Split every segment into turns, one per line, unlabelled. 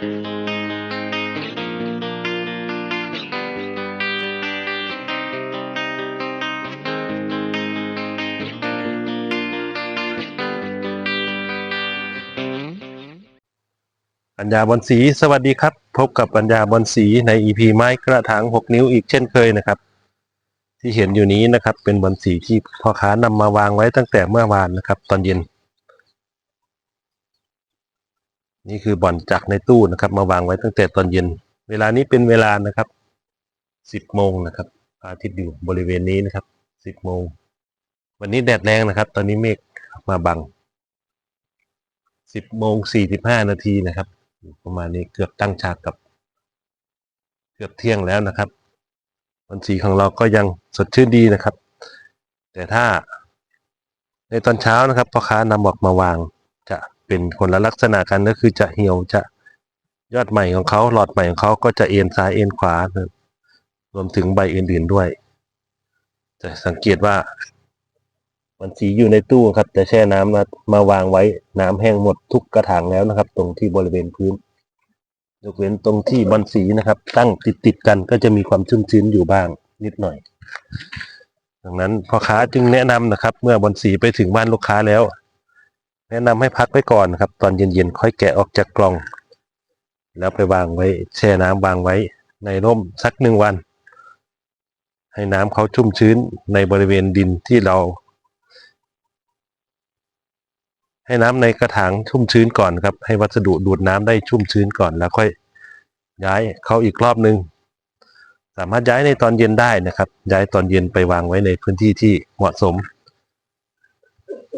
ปัญญาบอนสีสวัสดีครับ พบกับปัญญาบอนสีใน EP ไม้กระถาง6 นิ้วอีกเช่นเคยนะครับ ที่เห็นอยู่นี้นะครับเป็นบอนสีที่พ่อค้านำมาวางไว้ตั้งแต่เมื่อวานนะครับ ตอนเย็น นี่คือบ่อนจากในตู้นะครับ มาวางไว้ตั้งแต่ตอนเย็น เวลานี้เป็นเวลานะครับ10โมงนะครับอาทิตย์อยู่บริเวณนี้นะครับ10โมง วันนี้แดดแรงนะครับ ตอนนี้เมฆมาบัง10โมง45นาทีนะครับประมาณนี้เกือบตั้งฉากกับ เกือบเที่ยงแล้วนะครับวันสีของเราก็ยังสดชื่นดีนะครับ แต่ถ้าในตอนเช้านะครับพ่อค้านำออกมาวางจะ เป็นคนละลักษณะกันก็คือจะเหี่ยวจะยอดใหม่ของเขาหลอดใหม่ของเขาก็จะเอ็นซ้ายเอ็นขวารวมถึงใบอื่นๆด้วย จะสังเกตว่า มันสีอยู่ในตู้ครับแต่แช่น้ำมามาวางไว้น้ำแห้งหมดทุกกระถางแล้วนะครับ ตรงที่บริเวณพื้นยกเว้นตรงที่บอลสีนะครับ ตั้งติดติดๆกันก็จะมีความชุ่มชื้นอยู่บ้างนิดหน่อย ดังนั้นพ่อค้าจึงแนะนำนะครับ เมื่อบอลสีไปถึงบ้านลูกค้าแล้ว แนะนำให้พักไว้ก่อนครับ ตอนเย็นๆค่อยแกะออกจากกล่อง แล้วไปวางไว้แช่น้ำวางไว้ในร่มสักหนึ่งวัน ให้น้ำเขาชุ่มชื้นในบริเวณดินที่เรา ให้น้ำในกระถางชุ่มชื้นก่อนครับ ให้วัสดุดูดน้ำได้ชุ่มชื้นก่อนแล้วค่อยย้ายเขาอีกรอบหนึ่งสามารถย้ายในตอนเย็นได้นะครับ ย้ายตอนเย็นไปวางไว้ในพื้นที่ที่เหมาะสม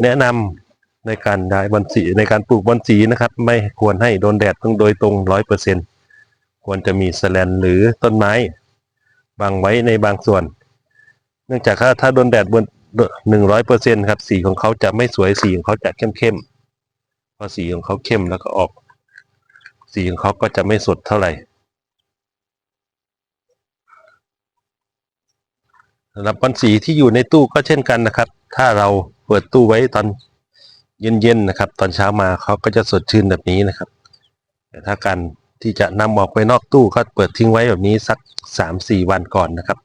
แนะนำ ในการย้ายบอนสีในการปลูกบอนสีนะครับ ไม่ควรให้โดนแดดต้องโดยตรงร้อยเปอร์เซ็นควรจะมีสแลนหรือต้นไม้บังไว้ในบางส่วน เนื่องจากถ้าถ้าโดนแดดบนหนึ่งร้อยเปอร์เซ็นครับสีของเขาจะไม่สวยสีของเขาจะเข้มเข้มๆพอสีของเขาเข้มแล้วก็ออก สีของเขาก็จะไม่สดเท่าไหร่สำหรับบอลสีที่อยู่ในตู้ก็เช่นกันนะครับ ถ้าเราเปิดตู้ไว้ตอน เย็นๆนะครับ ตอนเช้ามาเขาก็จะสดชื่นแบบนี้นะครับ แต่ถ้าการที่จะนำออกไปนอกตู้ก็เปิดทิ้งไว้แบบนี้สักสามสี่วันก่อนนะครับ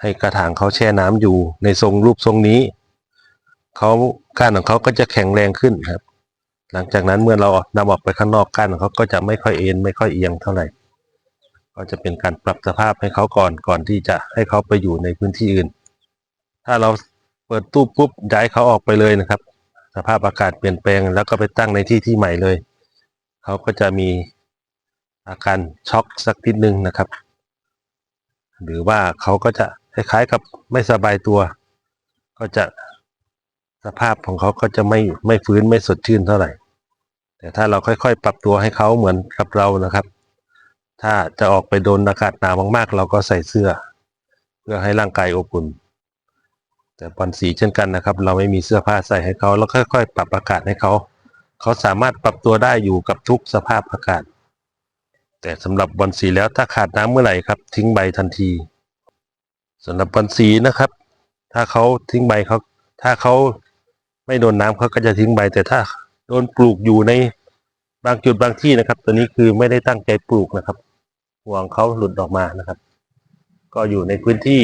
ให้กระถางเขาแช่น้ำอยู่ในทรงรูปทรงนี้เขาก้านของเขาก็จะแข็งแรงขึ้นครับ หลังจากนั้นเมื่อเรานำออกไปข้างนอกก้านของเขาก็จะไม่ค่อยเอ็นไม่ค่อยเอียงเท่าไหร่ ก็จะเป็นการปรับสภาพให้เขาก่อนก่อนที่จะให้เขาไปอยู่ในพื้นที่อื่น ถ้าเราเปิดตู้ปุ๊บย้ายเขาออกไปเลยนะครับ สภาพอากาศเปลี่ยนแปลง แล้วก็ไปตั้งในที่ที่ใหม่เลย เขาก็จะมีอาการช็อกสักนิดนึงนะครับ หรือว่าเขาก็จะคล้ายๆกับไม่สบายตัว ก็จะสภาพของเขาก็จะไม่ไม่ฟื้นไม่สดชื่นเท่าไหร่ แต่ถ้าเราค่อยๆ ปรับตัวให้เขาเหมือนกับเรานะครับ ถ้าจะออกไปโดนอากาศหนาวมากๆ เราก็ใส่เสื้อ เพื่อให้ร่างกายอบอุ่น แต่บอลสีเช่นกันนะครับ เราไม่มีเสื้อผ้าใส่ให้เขาแล้วค่อย ๆ ปรับอากาศให้เขา เขาสามารถปรับตัวได้อยู่กับทุกสภาพอากาศ แต่สำหรับบอลสีแล้วถ้าขาดน้ำเมื่อไหร่ครับ ทิ้งใบทันทีสำหรับบอลสีนะครับ ถ้าเขาทิ้งใบเขาถ้าเขาไม่โดนน้ำเขาก็จะทิ้งใบ แต่ถ้าโดนปลูกอยู่ในบางจุดบางที่นะครับ ตัวนี้คือไม่ได้ตั้งใจปลูกนะครับห่วงเขาหลุดออกมานะครับ ก็อยู่ในพื้นที่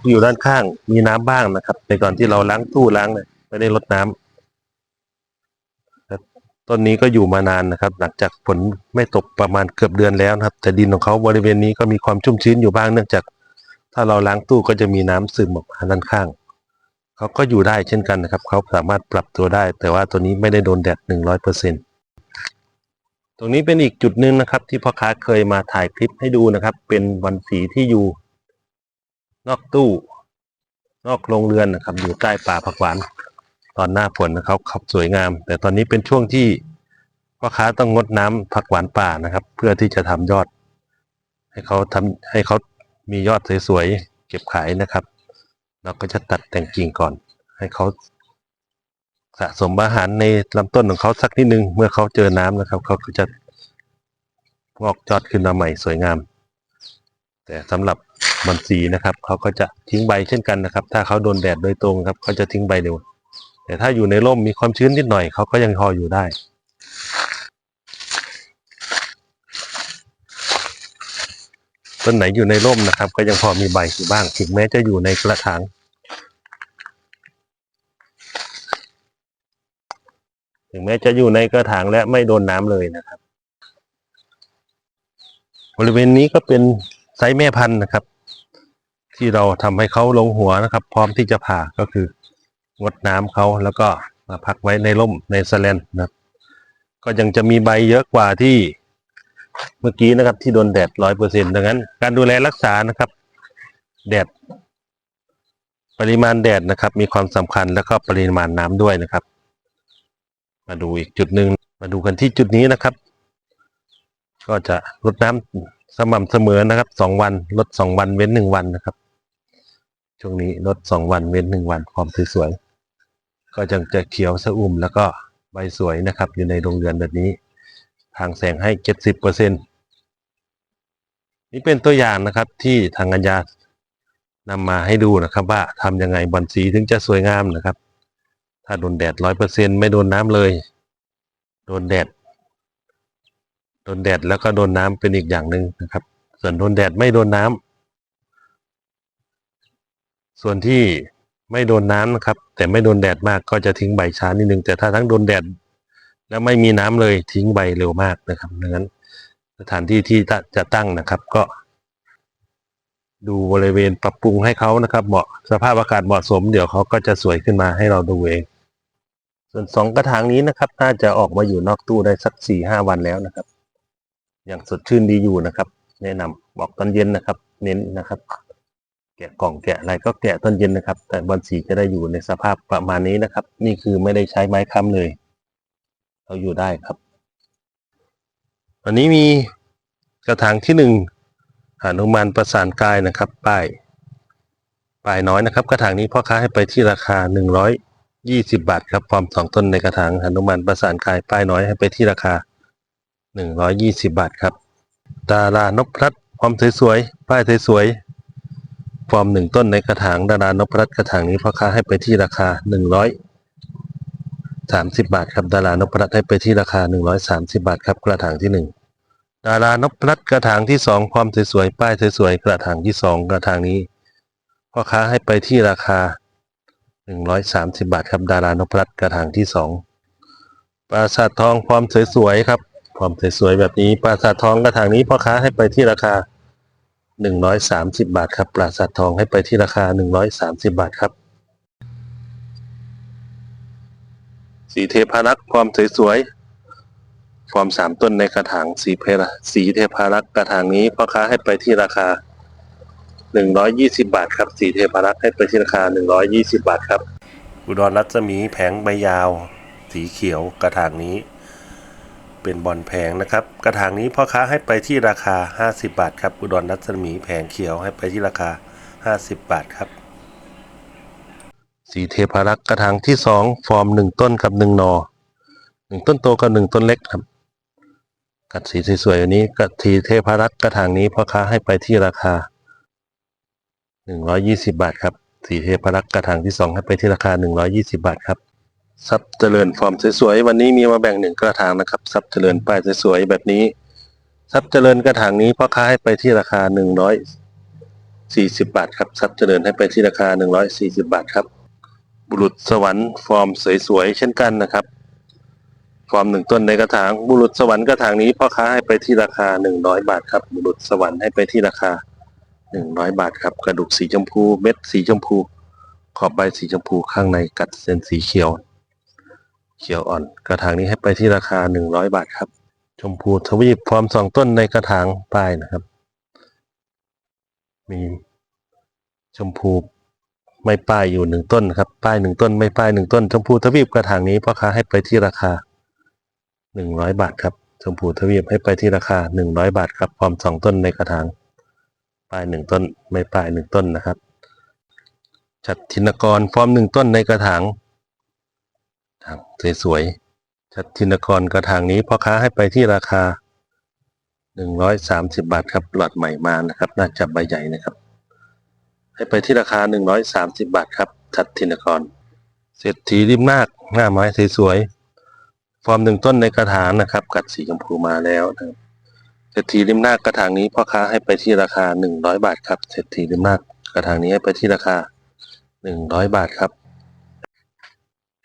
ที่อยู่ด้านข้างมีน้ำบ้างนะครับ ในก่อนที่เราล้างตู้ล้างเนี่ยไม่ได้ลดน้ำครับต้นนี้ก็อยู่มานานนะครับ หลังจากฝนไม่ตกประมาณเกือบเดือนแล้วนะครับ แต่ดินของเขาบริเวณนี้ก็มีความชุ่มชื้นอยู่บ้างเนื่องจาก ถ้าเราล้างตู้ก็จะมีน้ำซึมออกมาด้านข้างเขาก็อยู่ได้เช่นกันนะครับเขาสามารถปรับตัวได้ แต่ว่าตัวนี้ไม่ได้โดนแดดหนึ่งร้อยเปอร์เซ็นตรงนี้เป็นอีกจุดหนึ่งนะครับ ที่พ่อค้าเคยมาถ่ายคลิปให้ดูนะครับ เป็นวันสีที่อยู่ นอกตู้ นอกโรงเรือนนะครับ อยู่ใต้ป่าผักหวาน ตอนหน้าฝนนะครับเขาสวยงาม แต่ตอนนี้เป็นช่วงที่พ่อค้าต้องงดน้ำผักหวานป่านะครับ เพื่อที่จะทำยอด ให้เขาทำให้เขามียอดสวยๆเก็บขายนะครับ เราก็จะตัดแต่งกิ่งก่อน ให้เขาสะสมอาหารในลำต้นของเขาสักนิดนึง เมื่อเขาเจอน้ำนะครับ เขาก็จะงอกยอดขึ้นมาใหม่สวยงาม แต่สำหรับมันสีนะครับเขาก็จะทิ้งใบเช่นกันนะครับ ถ้าเขาโดนแดดโดยตรงครับเขาจะทิ้งใบเร็ว แต่ถ้าอยู่ในร่มมีความชื้นนิดหน่อยเขาก็ยังพออยู่ได้ต้นไหนอยู่ในร่มนะครับ ก็ยังพอมีใบอยู่บ้างถึงแม้จะอยู่ในกระถางถึงแม้จะอยู่ในกระถางและไม่โดนน้ำเลยนะครับ บริเวณนี้ก็เป็น ไซส์แม่พันธุ์นะครับ ที่เราทำให้เขาลงหัวนะครับ พร้อมที่จะผ่าก็คืองดน้ำเขาแล้วก็มาพักไว้ในร่มในสแลนนะครับ ก็ยังจะมีใบเยอะกว่าที่เมื่อกี้นะครับ ที่โดนแดดร้อยเปอร์เซ็นต์ดังนั้น การดูแลรักษานะครับ แดด ปริมาณแดดนะครับ มีความสำคัญแล้วก็ปริมาณน้ำด้วยนะครับ มาดูอีกจุดหนึ่งมาดูกันที่จุดนี้นะครับ ก็จะรดน้ำ สม่ำเสมอนะครับสองวันลดสองวันเว้นหนึ่งวันนะครับ ช่วงนี้ลดสองวันเว้นหนึ่งวันความสวยๆก็ยังจะเขียวสะอุ่มแล้วก็ใบสวยนะครับ อยู่ในโรงเรือนแบบนี้ ทางแสงให้เจ็ดสิบเปอร์เซ็นนี่เป็นตัวอย่างนะครับที่ทางอัญญานำมาให้ดูนะครับว่าทำยังไงบอลสีถึงจะสวยงามนะครับ ถ้าโดนแดดร้อยเปอร์เซ็นไม่โดนน้ำเลย โดนแดด โดนแดดแล้วก็โดนน้ำเป็นอีกอย่างหนึ่งนะครับ ส่วนโดนแดดไม่โดนน้ำส่วนที่ไม่โดนน้ำนะครับ แต่ไม่โดนแดดมากก็จะทิ้งใบช้านิดนึงแต่ถ้าทั้งโดนแดดแล้วไม่มีน้ำเลยทิ้งใบเร็วมากนะครับดังนั้นสถานที่ที่จะตั้งนะครับก็ ดูบริเวณปรับปรุงให้เขานะครับ เหมาะสภาพอากาศเหมาะสม เดี๋ยวเขาก็จะสวยขึ้นมาให้เราดูเอง ส่วนสองกระถางนี้นะครับ น่าจะออกมาอยู่นอกตู้ได้สักสี่ห้าวันแล้วนะครับ ยังสดชื่นดีอยู่นะครับ แนะนำบอกตอนเย็นนะครับ เน้นนะครับ แกะกล่องแกะอะไรก็แกะตอนเย็นนะครับ แต่บอลสีจะได้อยู่ในสภาพประมาณนี้นะครับ นี่คือไม่ได้ใช้ไม้ค้ำเลยเราอยู่ได้ครับ อันนี้มีกระถางที่หนึ่งหานุมานประสานกายนะครับ ป้ายป้ายน้อยนะครับ กระถางนี้พ่อค้าให้ไปที่ราคาหนึ่งร้อยยี่สิบาทครับพร้อมสองต้นในกระถางหานุมานประสานกายป้ายน้อยให้ไปที่ราคา หนึ่งร้อยยี่สิบาทครับ ดารานพรัตฟอร์มสวยๆป้ายสวยๆฟอร์มหนึ่งต้นในกระถางดารานพรัตกระถางนี้พ่อค้าให้ไปที่ราคาหนึ่งร้อยสามสิบบาทครับดารานพรัตให้ไปที่ราคาหนึ่งร้อยสามสิบาทครับกระถางที่หนึ่งดารานพรัตกระถางที่สองความสวยๆป้ายสวยๆกระถางที่สองกระถางนี้พ่อค้าให้ไปที่ราคาหนึ่งร้อยสามสิบาทครับดารานพรัตกระถางที่สองปราสาททองความสวยๆครับ ความสวยๆแบบนี้ปราสาททองกระถางนี้พ่อค้าให้ไปที่ราคาหนึ่งร้อยสามสิบาทครับปราสาททองให้ไปที่ราคาหนึ่งร้อยสามสิบาทครับ สีเทพารักษ์ความสวยๆฟอร์มสามต้นในกระถางสีเพระสีเทพารักษ์กระถางนี้พ่อค้าให้ไปที่ราคาหนึ่งร้อยยี่สิบาทครับสีเทพารักษ์ให้ไปที่ราคาหนึ่งร้อยยี่สิบาทครับอุดรรัศมีแผงใบยาว สีเขียวกระถางนี้ เป็นบอลแพงนะครับ กระถางนี้พ่อค้าให้ไปที่ราคาห้าสิบาทครับ อุดรรัศมีแผงเขียวให้ไปที่ราคาห้าสิบาทครับ สีเทพารักษ์กระถางที่สองฟอร์มหนึ่งต้นกับหนึ่งนอหนึ่งต้นโตกับหนึ่งต้นเล็กครับ กัดสีสวยๆอันนี้กัดสีเทพารักษ์กระถางนี้พ่อค้าให้ไปที่ราคาหนึ่งร้อยี่สิบาทครับ สีเทพารักษ์กระถางที่สองให้ไปที่ราคาหนึ่งร้อยี่สิบาทครับ ซับเจริญฟอร์มสวยๆวันนี้มีมาแบ่งหนึ่งกระถางนะครับซับเจริญป้ายสวยๆแบบนี้ซับเจริญกระถางนี้พ่อค้าให้ไปที่ราคาหนึ่งร้อยสี่สิบาทครับซับเจริญให้ไปที่ราคาหนึ่งร้อยสี่สิบาทครับ บุรุษสวรรค์ฟอร์มสวยๆเช่นกันนะครับฟอร์มหนึ่งต้นในกระถาง บุรุษสวรรค์กระถางนี้พ่อค้าให้ไปที่ราคาหนึ่งร้อยบาทครับ บุรุษสวรรค์ให้ไปที่ราคาหนึ่งร้อยบาทครับ กระดูกสีชมพูเม็ดสีชมพู ขอบใบสีชมพูข้างในกัดเส้นสีเขียว เขียวอ่อน กระถางนี้ให้ไปที่ราคาหนึ่งร้อยบาทครับ ชมพูทวีปฟอร์มสองต้นในกระถางป้ายนะครับ มีชมพูไม่ป้ายอยู่หนึ่งต้นครับ ป้ายหนึ่งต้น ไม่ป้ายหนึ่งต้น ชมพูทวีปกระถางนี้พ่อค้าให้ไปที่ราคาหนึ่งร้อยบาทครับ ชมพูทวีปให้ไปที่ราคาหนึ่งร้อยบาทครับ พร้อมสองต้นในกระถาง ป้ายหนึ่งต้น ไม่ป้ายหนึ่งต้นนะครับชัดธินกรฟอร์มหนึ่งต้นในกระถาง ทางสวยๆชัดธินกรกระถางนี้พ่อค้าให้ไปที่ราคาหนึ่งร้อยสามสิบบาทครับหลอดใหม่มานะครับ น่าจะใบใหญ่นะครับ ให้ไปที่ราคา 130 บาทครับทัดทินกรเศรษฐีริมนาคหน้าไม้สวยๆฟอร์มหนึ่งต้นในกระถางนะครับ กัดสีชมพูมาแล้วนะครับเศรษฐีริมนาคกระถางนี้พ่อค้าให้ไปที่ราคาหนึ่งร้อยบาทครับเศรษฐีริมนาคกระถางนี้ให้ไปที่ราคาหนึ่งร้อยบาทครับ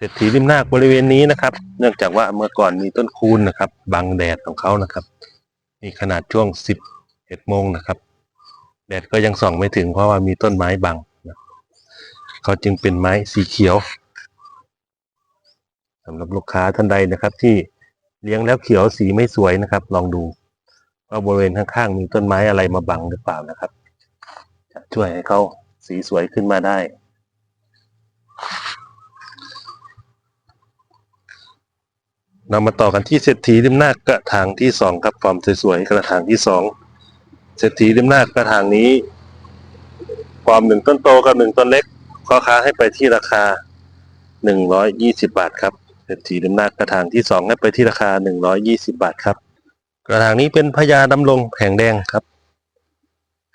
เศรษฐีริมนาคบริเวณนี้นะครับ เนื่องจากว่าเมื่อก่อนมีต้นคูนนะครับบังแดดของเขานะครับ มีขนาดช่วงสิบเอ็ดโมงนะครับ แดดก็ยังส่องไม่ถึงเพราะว่ามีต้นไม้บังนะเขาจึงเป็นไม้สีเขียวสำหรับลูกค้าท่านใดนะครับ ที่เลี้ยงแล้วเขียวสีไม่สวยนะครับ ลองดูว่าบริเวณข้างๆมีต้นไม้อะไรมาบังหรือเปล่านะครับ จะช่วยให้เขาสีสวยขึ้นมาได้ เรามาต่อกันที่เศรษฐีริมนาคกระถางที่สองครับฟอร์มสวยๆกระถางที่สองเศรษฐีริมนาคกระถางนี้ฟอร์มหนึ่งต้นโตกับหนึ่งต้นเล็กพ่อค้าให้ไปที่ราคาหนึ่งร้อยยี่สิบาทครับเศรษฐีริมนาคกระถางที่สองให้ไปที่ราคาหนึ่งร้อยยี่สิบาทครับ กระถางนี้เป็นพญาดำรงแผงแดงครับ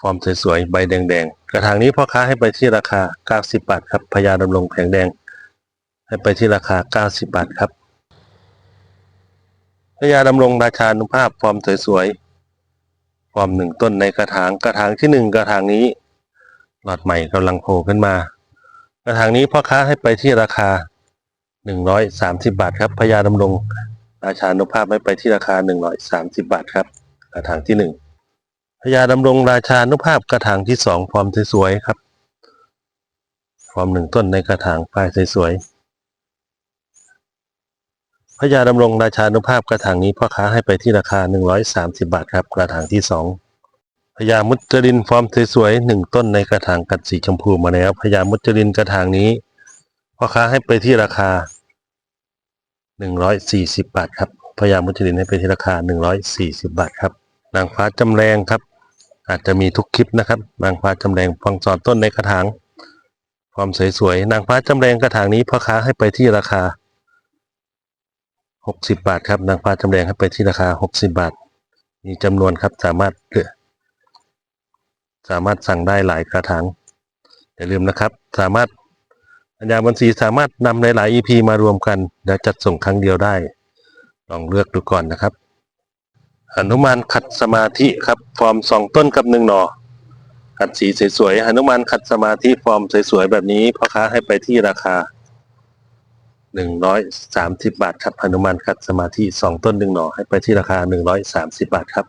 ฟอร์มสวยๆใบแดงๆกระถางนี้พ่อค้าให้ไปที่ราคาเก้าสิบาทครับพญาดำรงแผงแดง ให้ไปที่ราคาเก้าสิบาทครับ ญาดำรงราชานุภาพฟอร์มสวยๆฟอร์มหนึ่งต้นในกระถางกระถางที่หนึ่งกระถางนี้ หลอดใหม่กำลังโผล่ขึ้นมา กระถางนี้พ่อค้าให้ไปที่ราคาหนึ่งร้อยสามสิบาทครับพญาดำรงราชานุภาพให้ไปที่ราคาหนึ่งร้อยสามสิบาทครับ กระถางที่หนึ่งพญาดำรงราชานุภาพกระถางที่สองฟอร์มสวยๆครับฟอร์มหนึ่งต้นในกระถางปลายสวยๆ พญาดำรงราชานุภาพกระถางนี้พ่อค้าให้ไปที่ราคา 130 บาทครับ กระถางที่ 2พญามุจรินฟอร์มสวยๆหนึ่งต้นในกระถางกัดสีชมพูมาแล้วพญามุจรินกระถางนี้พ่อค้าให้ไปที่ราคา 140 บาทครับพญามุจรินให้ไปที่ราคา 140 บาทครับนางฟ้าจำแรงครับ อาจจะมีทุกคลิปนะครับนางฟ้าจำแรงฟังสอนต้นในกระถางความสวยๆนางฟ้าจำแรงกระถางนี้พ่อค้าให้ไปที่ราคา หกสิบาทครับนางฟ้าจำแรงให้ไปที่ราคาหกสิบาท มีจำนวนครับสามารถเลือกสามารถสั่งได้หลายกระถางอย่าลืมนะครับ สามารถอัญญาบัญชีสามารถนำหลายๆ EP มารวมกัน และจัดส่งครั้งเดียวได้ ลองเลือกดูก่อนนะครับหนุมานขัดสมาธิครับ ฟอร์มสองต้นกับหนึ่งหนอขัดสีสวยๆหนุมานขัดสมาธิฟอร์มสวยๆแบบนี้พ่อค้าให้ไปที่ราคา หนึ่งร้อยสามสิบบาทครับหนุมานขัดสมาธิสองต้นหนึ่งหน่อให้ไปที่ราคาหนึ่งร้อยสามสิบบาทครับ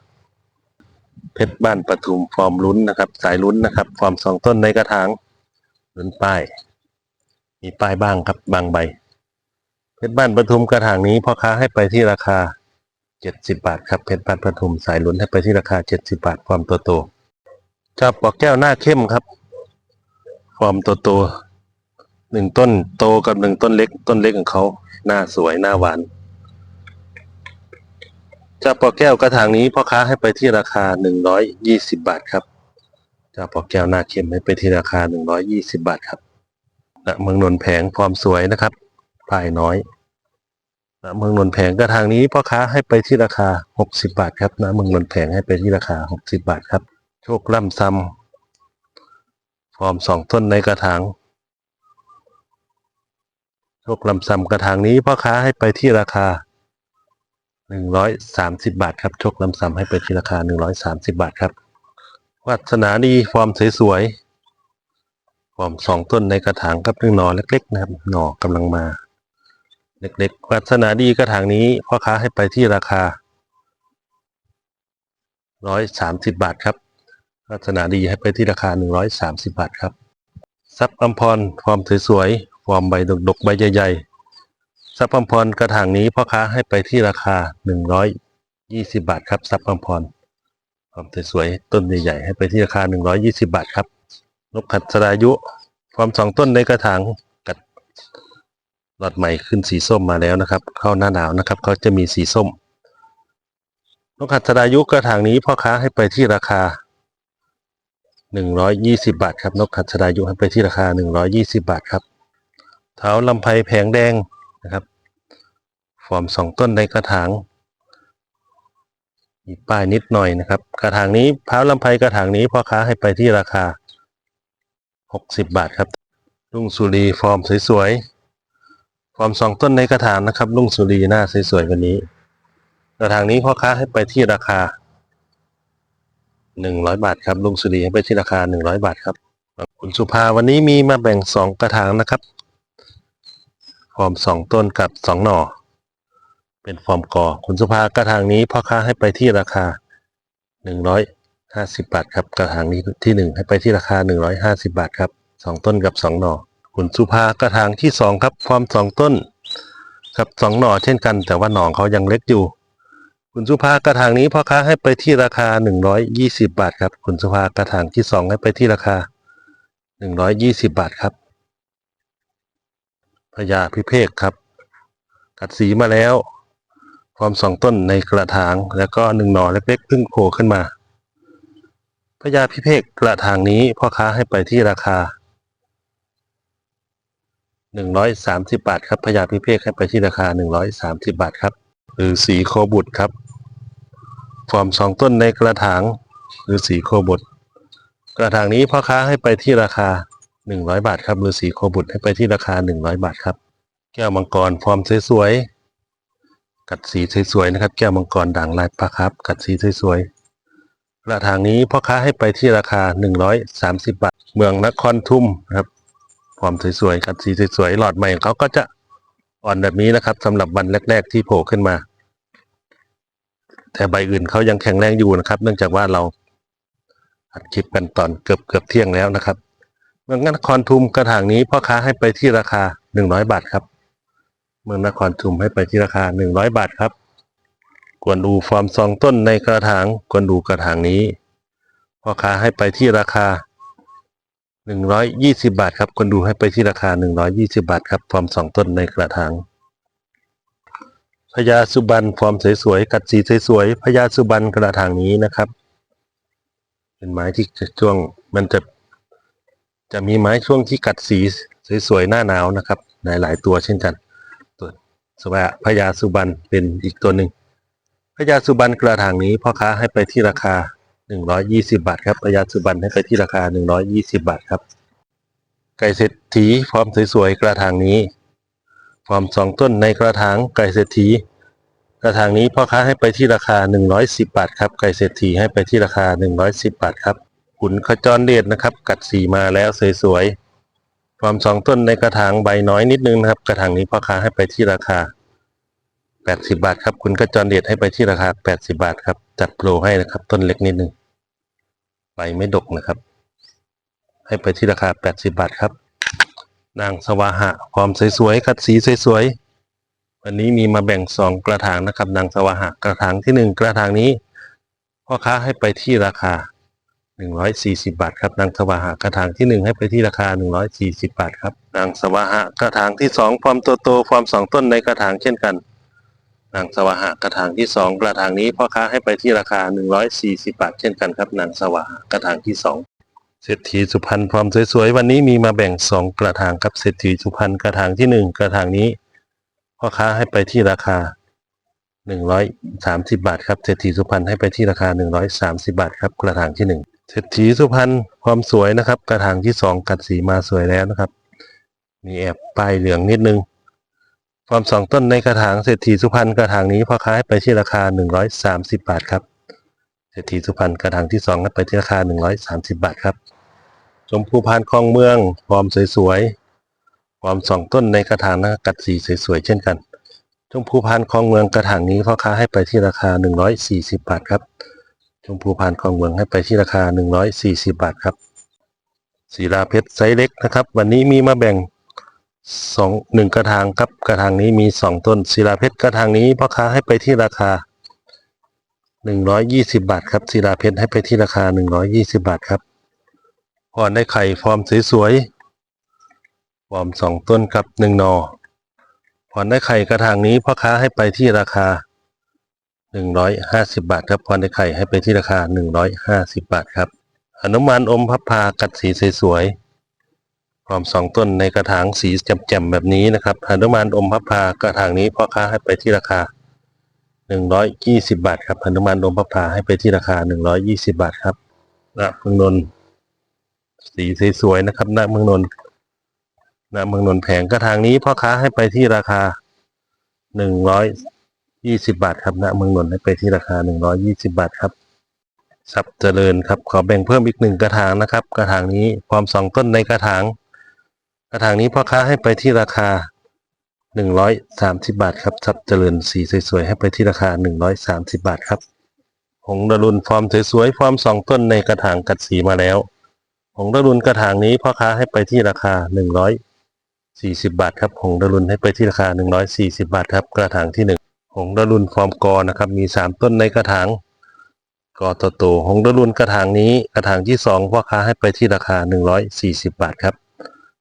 เพชรบ้านปทุมฟอร์มลุ้นนะครับ สายลุ้นนะครับ ฟอร์มสองต้นในกระถางลุ้นป้าย มีป้ายบ้างครับบางใบ เพชรบ้านปทุมกระถางนี้พ่อค้าให้ไปที่ราคาเจ็ดสิบบาทครับเพชรบ้านปทุมสายลุ้นให้ไปที่ราคาเจ็ดสิบาทฟอร์มตัวโตเจ้าปอกแก้วหน้าเข้มครับ ฟอร์มตัวโต หนึ่งต้นโตกับหนึ่งต้นเล็ก ต้นเล็กของเขาหน้าสวยหน้าหวานเจ้าปอแก้วกระถางนี้พ่อค้าให้ไปที่ราคาหนึ่งร้อยยี่สิบาทครับเจ้าปอแก้วหน้าเข้มให้ไปที่ราคาหนึ่งร้อยยี่สิบาทครับณเมืองนนแผงความสวยนะครับปลายน้อยณเมืองนนแผงกระถางนี้พ่อค้าให้ไปที่ราคาหกสิบาทครับณเมืองนนแผงให้ไปที่ราคาหกสิบาทครับ โชคล่ำซ้ำฟอร์มสองต้นในกระถาง โชคลำซำกระถางนี้พ่อค้าให้ไปที่ราคา 130 บาทครับโชคลำซำให้ไปที่ราคา 130 บาทครับวัฒนาดีฟอร์มสวยๆฟอร์มสองต้นในกระถางครับหนึ่งหน่อเล็กๆนะครับหน่อกำลังมา เล็กๆวัฒนาดีกระถางนี้พ่อค้าให้ไปที่ราคา 130 บาทครับวัฒนาดีให้ไปที่ราคา 130 บาทครับซับอัมพรฟอร์มสวยๆ ฟอร์มใบดกๆใบใหญ่ๆซับอัมพรกระถางนี้พ่อค้าให้ไปที่ราคา 120 บาทครับซับอัมพรฟอร์มสวยๆต้นใหญ่ๆให้ไปที่ราคา 120 บาทครับนกขัดสรายุฟอร์มสองต้นในกระถางกัดหลอดใหม่ขึ้นสีส้มมาแล้วนะครับ เข้าหน้าหนาวนะครับเขาจะมีสีส้มนกขัดสรายุกระถางนี้พ่อค้าให้ไปที่ราคา120 บาทครับนกขัดสดายุให้ไปที่ราคา 120 บาทครับ เท้าลำไพแผงแดงนะครับ ฟอร์มสองต้นในกระถางมีป้ายนิดหน่อยนะครับ กระถางนี้เท้าลำไพกระถางนี้พ่อค้าให้ไปที่ราคา 60 บาทครับลุงสุรีฟอร์มสวยๆฟอร์มสองต้นในกระถางนะครับลุงสุรีหน้าสวยๆวันนี้ กระถางนี้พ่อค้าให้ไปที่ราคาหนึ่งร้อยบาทครับลุงสุรีให้ไปที่ราคาหนึ่งร้อยบาทครับคุณสุภาวันนี้มีมาแบ่งสองกระถางนะครับ ฟอร์มสองต้นกับสองหน่อ เป็นฟอร์มกอคุณสุภากระถางนี้พ่อค้าให้ไปที่ราคาหนึ่งร้อยห้าสิบบาทครับกระถางนี้ที่หนึ่งให้ไปที่ราคาหนึ่งร้อยห้าสิบาทครับสองต้นกับสองหน่อ คุณสุภากระถางที่สองครับฟอร์มสองต้นกับสองหน่อเช่นกัน แต่ว่าหน่อเขายังเล็กอยู่ คุณสุภากระถางนี้พ่อค้าให้ไปที่ราคาหนึ่งร้อยยี่สิบาทครับ คุณสุภากระถางที่สองให้ไปที่ราคาหนึ่งร้อยยี่สิบาทครับ พญาพิเภกครับ กัดสีมาแล้วพร้อมสองต้นในกระถาง แล้วก็หนึ่งหน่อเล็กๆเพิ่งโผล่ขึ้นมาพญาพิเภกกระถางนี้พ่อค้าให้ไปที่ราคาหนึ่งร้อยสามสิบาทครับพญาพิเภกให้ไปที่ราคาหนึ่งร้อยสามสิบาทครับ หรือสีโคบุตรครับ ฟอร์มสองต้นในกระถาง หรือสีโคบุตรกระถางนี้พ่อค้าให้ไปที่ราคา หนึ่งร้อยบาทครับหรือสีโคบุตรให้ไปที่ราคาหนึ่งร้อยบาทครับ แก้วมังกรฟอร์มสวยๆกัดสีสวยๆนะครับ แก้วมังกรด่างลายปลาครับ กัดสีสวยๆกระถางนี้พ่อค้าให้ไปที่ราคา 130 บาท เมืองนครทุ่มนะครับฟอร์มสวยๆกัดสีสวยๆหลอดใหม่ของเขาก็จะอ่อนแบบนี้นะครับสำหรับวันแรก ๆ ที่โผล่ขึ้นมา แต่ใบอื่นเขายังแข็งแรงอยู่นะครับ เนื่องจากว่าเราอัดคลิปกันตอนเกือบเกือบเที่ยงแล้วนะครับ เมืองนครทุมกระถางนี้พ่อค้าให้ไปที่ราคา100บาทครับ เมืองนครทุมให้ไปที่ราคา100บาทครับ กวนดูฟอร์มซองต้นในกระถางกวนดูกระถางนี้พ่อค้าให้ไปที่ราคา120บาทครับกวนดูให้ไปที่ราคา120บาทครับฟอร์มสองต้นในกระถางพญาสุบรรณฟอร์มสวยๆกัดสีสวยๆพญาสุบรรณกระถางนี้นะครับ เป็นไม้ที่จะช่วงมันจะ จะมีไม้ช่วงที่กัดสีสวยๆหน้าหนาวนะครับ หลายๆตัวเช่นกัน ตัวสวัสพญาสุบรรณเป็นอีกตัวหนึ่งพญาสุบรรณกระถางนี้พ่อค้าให้ไปที่ราคา 120 บาทครับพญาสุบรรณให้ไปที่ราคา 120 บาทครับ ไก่เศรษฐีฟอร์มสวยๆกระถางนี้ฟอร์มสองต้นในกระถางไก่เศรษฐีกระถางนี้พ่อค้าให้ไปที่ราคา 110 บาทครับไก่เศรษฐีให้ไปที่ราคา 110 บาทครับ ขุนขจรเดชนะครับ กัดสีมาแล้วสวยๆฟอร์มสองต้นในกระถางใบน้อยนิดนึงนะครับ กระถางนี้พ่อค้าให้ไปที่ราคา 80 บาทครับขุนขจรเดชให้ไปที่ราคา 80 บาทครับจัดโปรให้นะครับ ต้นเล็กนิดนึงใบไม่ดกนะครับ ให้ไปที่ราคา 80 บาทครับ นางสวาหะฟอร์มสวยๆกัดสีสวยๆวันนี้มีมาแบ่งสองกระถางนะครับนางสวาหะกระถางที่หนึ่งกระถางนี้พ่อค้าให้ไปที่ราคา 140 บาทครับนางสวาหะกระถางที่หนึ่งให้ไปที่ราคา 140 บาทครับนางสวาหะกระถางที่สองฟอร์มโตโตๆฟอร์มสองต้นในกระถางเช่นกันนางสวาหะกระถางที่สองกระถางนี้พ่อค้าให้ไปที่ราคา 140 บาทเช่นกันครับนางสวาหะกระถางที่สองเศรษฐีสุพรรณฟอร์มสวยๆวันนี้มีมาแบ่งสองกระถางครับเศรษฐีสุพรรณกระถางที่หนึ่งกระถางนี้พ่อค้าให้ไปที่ราคา130บาทครับเศรษฐีสุพรรณให้ไปที่ราคา130บาทครับกระถางที่หนึ่ง เศรษฐีสุพรรณความสวยนะครับ กระถางที่สองกัดสีมาสวยแล้วนะครับ มีแอบป้ายเหลืองนิดนึง ความสองต้นในกระถางเศรษฐีสุพรรณกระถางนี้พ่อค้าให้ไปที่ราคา 130 บาทครับเศรษฐีสุพรรณกระถางที่สองให้ไปที่ราคา 130 บาทครับชมพูพานคลองเมืองฟอร์มสวยๆฟอร์มสองต้นในกระถางนะกัดสีสวยๆเช่นกันชมพูพานคลองเมืองกระถางนี้พ่อค้าให้ไปที่ราคา 140 บาทครับ ชมพูพานคลองเมืองให้ไปที่ราคา 140 บาทครับศิลาเพชรไซส์เล็กนะครับ วันนี้มีมาแบ่งสองหนึ่งกระถางครับกระถางนี้มีสองต้นศิลาเพชรกระถางนี้พ่อค้าให้ไปที่ราคา120บาทครับศิลาเพชรให้ไปที่ราคา120บาทครับพรได้ไข่ฟอร์มสวยๆฟอร์มสองต้นครับหนึ่งนอพรได้ไข่กระถางนี้พ่อค้าให้ไปที่ราคา 150 บาทครับพรได้ไข่ให้ไปที่ราคา 150 บาทครับหนุมานอมพับพากัดสีสวยๆพร้อมสองต้นในกระถางสีแจ่มๆแบบนี้นะครับหนุมานอมพับพากระถางนี้พ่อค้าให้ไปที่ราคา 120 บาทครับหนุมานอมพับพาให้ไปที่ราคา 120 บาทครับนะเมืองนนสีสวยๆนะครับณเมืองนนท์ณเมืองนนแผงกระถางนี้พ่อค้าให้ไปที่ราคา 100 ยี่สิบบาทครับณเมืองนนท์ให้ไปที่ราคาหนึ่งร้อยยี่สิบาทครับทรัพย์เจริญครับ ขอแบ่งเพิ่มอีกหนึ่งกระถางนะครับ กระถางนี้พร้อมสองต้นในกระถาง กระถางนี้พ่อค้าให้ไปที่ราคา130บาทครับทรัพย์เจริญสีสวยๆให้ไปที่ราคา130บาทครับหงดารุนฟอร์มสวยๆฟอร์มสองต้นในกระถางกัดสีมาแล้วหงดารุนกระถางนี้พ่อค้าให้ไปที่ราคา140บาทครับหงดารุนให้ไปที่ราคา140บาทครับ กระถางที่หนึ่ง หงส์ดารุนฟอร์มกอนะครับ มี 3 ต้นในกระถางกอโตโตหงส์ดารุนกระถางนี้กระถางที่สองพ่อค้าให้ไปที่ราคา 140 บาทครับ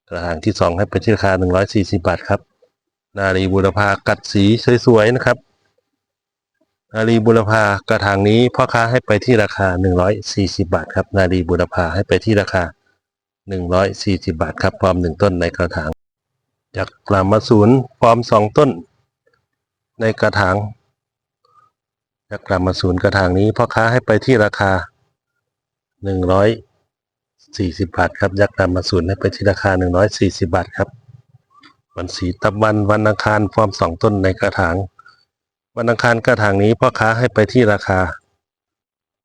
กระถางที่สองให้ไปที่ราคา 140 บาทครับ นารีบุรพากัดสีสวยๆนะครับ นารีบุรพากระถางนี้พ่อค้าให้ไปที่ราคา 140 บาทครับ นารีบุรพาให้ไปที่ราคา 140 บาทครับพร้อมหนึ่งต้นในกระถางจากกลามาศูนย์พร้อมสองต้น ในกระถางจากกลามาศูนย์กระถางนี้พ่อค้าให้ไปที่ราคา 140 บาทครับยักษ์กลามาศูนย์ให้ไปที่ราคา 140 บาทครับ วันศรีตะวันวันอังคารพร้อมสองต้นในกระถาง วันอังคารกระถางนี้พ่อค้าให้ไปที่ราคา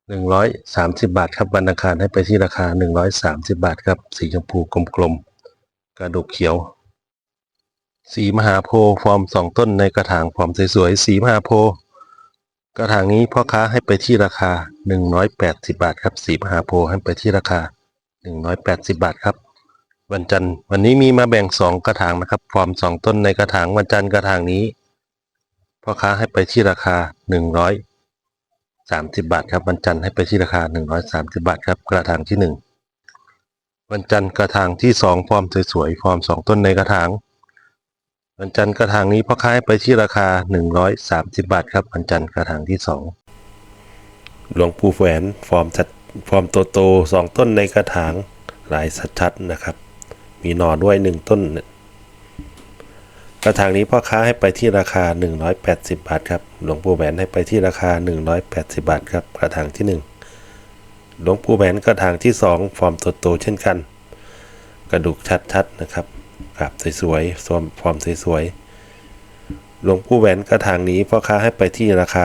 130 บาทครับวันอังคารให้ไปที่ราคา 130 บาทครับสีชมพูกลมๆกระดูกเขียว สีมหาโพฟอร์มสองต้นในกระถางฟอร์มสวยๆสีมหาโพ กระถางนี้พ่อค้าให้ไปที่ราคา 180 บาทครับสีมหาโพให้ไปที่ราคา 180 บาทครับ วันจันทร์วันนี้มีมาแบ่งสองกระถางนะครับฟอร์มสองต้นในกระถางวันจันทร์กระถางนี้พ่อค้าให้ไปที่ราคา 130 บาทครับวันจันทร์ให้ไปที่ราคา 130 บาทครับกระถางที่หนึ่งวันจันทร์กระถางที่สองฟอร์มสวยๆฟอร์มสองต้นในกระถาง วันจันทร์กระถางนี้พ่อค้าให้ไปที่ราคา 130 บาทครับ วันจันทร์กระถางที่สองหลวงปู่แหวนฟอร์มชัดฟอร์มโตๆสองต้นในกระถางลายชัดๆนะครับ มีหน่อด้วยหนึ่งต้น กระถางนี้พ่อค้าให้ไปที่ราคา 180 บาทครับหลวงปู่แหวนให้ไปที่ราคา 180 บาทครับกระถางที่หนึ่งหลวงปู่แหวนกระถางที่สองฟอร์มโตๆเช่นกัน กระดูกชัดๆนะครับ กราบสวยๆฟอร์มฟอร์มสวยๆหลวงปู่แหวนกระถางนี้พ่อค้าให้ไปที่ราคา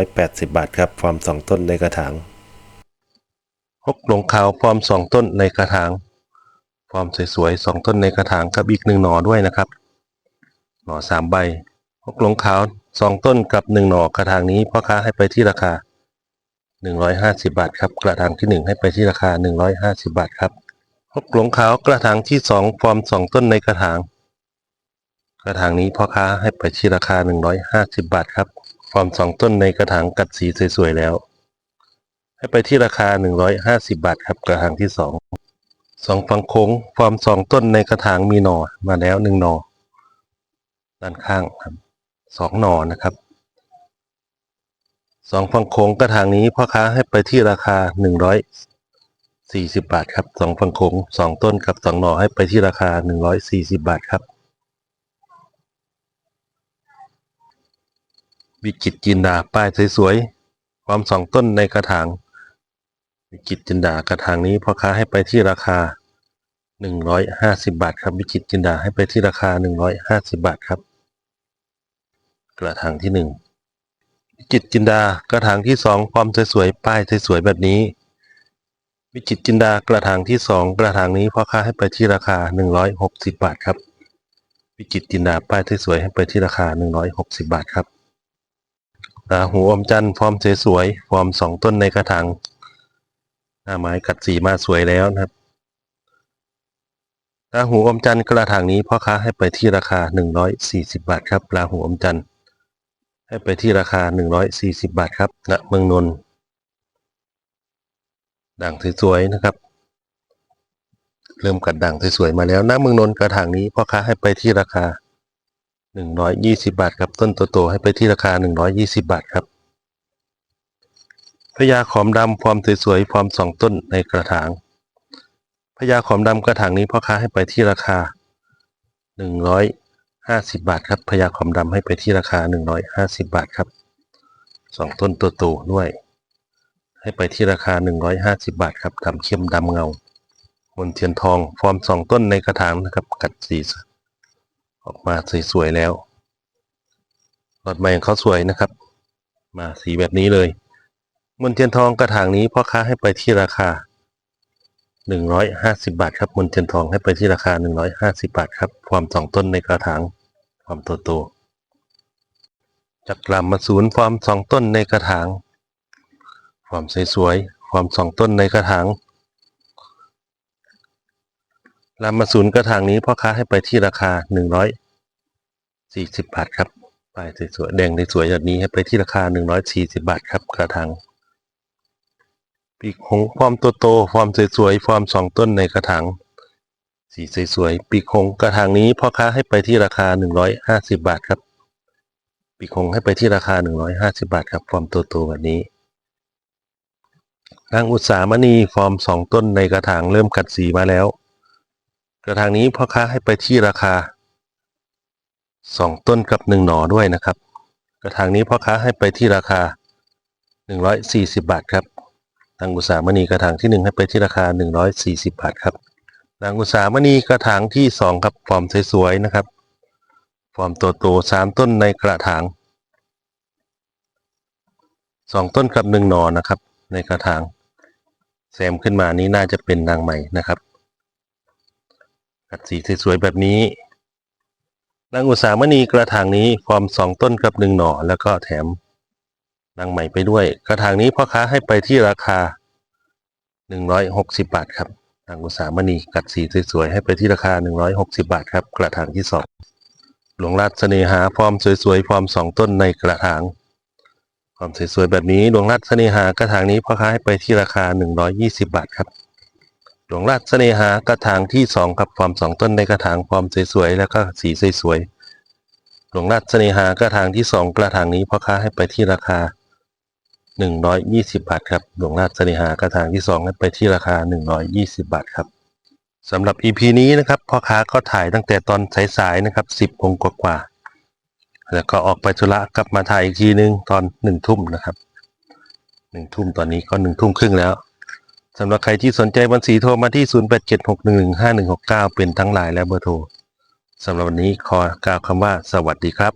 180 บาทครับฟอร์มสองต้นในกระถางฮกหลงขาวฟอร์มสองต้นในกระถางฟอร์มสวยๆสองต้นในกระถางกับอีกหนึ่งหน่อด้วยนะครับ หน่อสามใบฮกหลงขาวสองต้นกับหนึ่งหน่อกระถางนี้พ่อค้าให้ไปที่ราคา 150 บาทครับ กระถางที่หนึ่งให้ไปที่ราคา 150 บาทครับ ฮกหลงขาวกระถางที่สองฟอร์มสองต้นในกระถาง กระถางนี้พ่อค้าให้ไปที่ราคา 150 บาทครับ ฟอร์มสองต้นในกระถางกัดสีสวยๆแล้ว ให้ไปที่ราคา 150 บาทครับกระถางที่สองสองฝั่งโค้งฟอร์มสองต้นในกระถางมีหน่อมาแล้วหนึ่งหน่อด้านข้างครับสองหน่อนะครับสองฝั่งโค้งกระถางนี้พ่อค้าให้ไปที่ราคา 40 บาทครับสองฝั่งโค้งสองต้นกับสองหน่อให้ไปที่ราคา 140 บาทครับวิจิตจินดาป้ายสวยๆพร้อมสองต้นในกระถาง วิจิตจินดากระถางนี้พ่อค้าให้ไปที่ราคา 150 บาทครับ วิจิตจินดาให้ไปที่ราคา 150 บาทครับ กระถางที่หนึ่งวิจิตจินดากระถางที่สองพร้อมสวยๆ ป้ายสวยๆ แบบนี้ วิจิตจินดากระถางที่สองกระถางนี้พ่อค้าให้ไปที่ราคา160บาทครับ วิจิตจินดาป้ายสวยๆให้ไปที่ราคา160บาทครับราหูอมจันทร์ฟอร์มสวยๆฟอร์มสองต้นในกระถางหน้าไม้กัดสีมาสวยแล้วนะครับราหูอมจันทร์กระถางนี้พ่อค้าให้ไปที่ราคา140บาทครับราหูอมจันทร์ให้ไปที่ราคา140บาทครับณเมืองนนท์ ด่างสวยๆนะครับ เริ่มกัดด่างสวยๆมาแล้วณเมืองนนท์กระถางนี้พ่อค้าให้ไปที่ราคา 120 บาทครับต้นโตๆให้ไปที่ราคา 120 บาทครับพญาขอมดำฟอร์มสวยๆฟอร์มสองต้นในกระถางพญาขอมดำกระถางนี้พ่อค้าให้ไปที่ราคา 150 บาทครับพญาขอมดำให้ไปที่ราคา 150 บาทครับสองต้นโตๆด้วย ให้ไปที่ราคา 150 บาทครับดำเข้มดำเงามนเทียนทอง ฟอร์มสองต้นในกระถางนะครับ กัดสีออกมาสวยๆแล้วหลอดใหม่ของเขาสวยนะครับ มาสีแบบนี้เลยมนเทียนทองกระถางนี้พ่อค้าให้ไปที่ราคาหนึ่งร้อยห้าสิบาทครับมนเทียนทองให้ไปที่ราคาหนึ่งร้อยห้าสิบาทครับความสองต้นในกระถางความโตโตจากกลัมมาศูนย์ความสองต้นในกระถาง ความสวยๆ ความสองต้นในกระถางลำมาศูนย์กระถางนี้พ่อค้าให้ไปที่ราคาหนึ่งร้อยสี่สิบบาทครับปลายสวยๆแดงสวยแบบนี้ให้ไปที่ราคาหนึ่งร้อยสี่สิบบาทครับกระถางปีกหงความโตโตความสวยๆความสองต้นในกระถางสีสวยๆปีกหงกระถางนี้พ่อค้าให้ไปที่ราคา 150 บาทครับปีกหงให้ไปที่ราคา 150 บาทครับความโตโตแบบนี้ นางอุตสามณีฟอร์มสองต้นในกระถางเริ่มกัดสีมาแล้ว กระถางนี้พ่อค้าให้ไปที่ราคาสองต้นกับหนึ่งหน่อด้วยนะครับ กระถางนี้พ่อค้าให้ไปที่ราคา 140 บาทครับนางอุตสามณีกระถางที่หนึ่งให้ไปที่ราคา 140 บาทครับนางอุตสามณีกระถางที่สองครับฟอร์มสวยๆนะครับ ฟอร์มโตโตสามต้นในกระถางสองต้นกับหนึ่งหนอนะครับ ในกระถาง แซมขึ้นมานี้น่าจะเป็นนางใหม่นะครับกัดสีสวยๆแบบนี้นางอุตสามณีกระถางนี้ฟอร์มสองต้นกับหนึ่งหน่อ แล้วก็แถมนางใหม่ไปด้วย กระถางนี้พ่อค้าให้ไปที่ราคา 160 บาทครับนางอุตสามณีกัดสีสวยๆให้ไปที่ราคา 160 บาทครับ กระถางที่สองหลวงราชเสน่หาฟอร์มสวยๆฟอร์มสองต้นในกระถาง ความสวยๆแบบนี้หลวงราชเสน่หากระถางนี้พ่อค้าให้ไปที่ราคา 120 บาทครับหลวงราชเสน่หากระถางที่สองครับฟอร์มสองต้นในกระถางฟอร์มสวยๆแล้วก็สีสวยๆหลวงราชเสน่หากระถางที่สองกระถางนี้พ่อค้าให้ไปที่ราคา 120 บาทครับหลวงราชเสน่หากระถางที่ 2 ให้ไปที่ราคา 120 บาทครับสำหรับ EP นี้นะครับพ่อค้าก็ถ่ายตั้งแต่ตอนสายๆนะครับ10โมงกว่าๆ แล้วก็ออกไปธุระกลับมาถ่ายอีกทีนึงตอนหนึ่งทุ่มนะครับหนึ่งทุ่มตอนนี้ก็หนึ่งทุ่มครึ่งแล้วสำหรับใครที่สนใจบัญชีโทรมาที่ 0876115169 เป็นทั้งไลน์และเบอร์โทรสำหรับวันนี้ขอกล่าวคำว่าสวัสดีครับ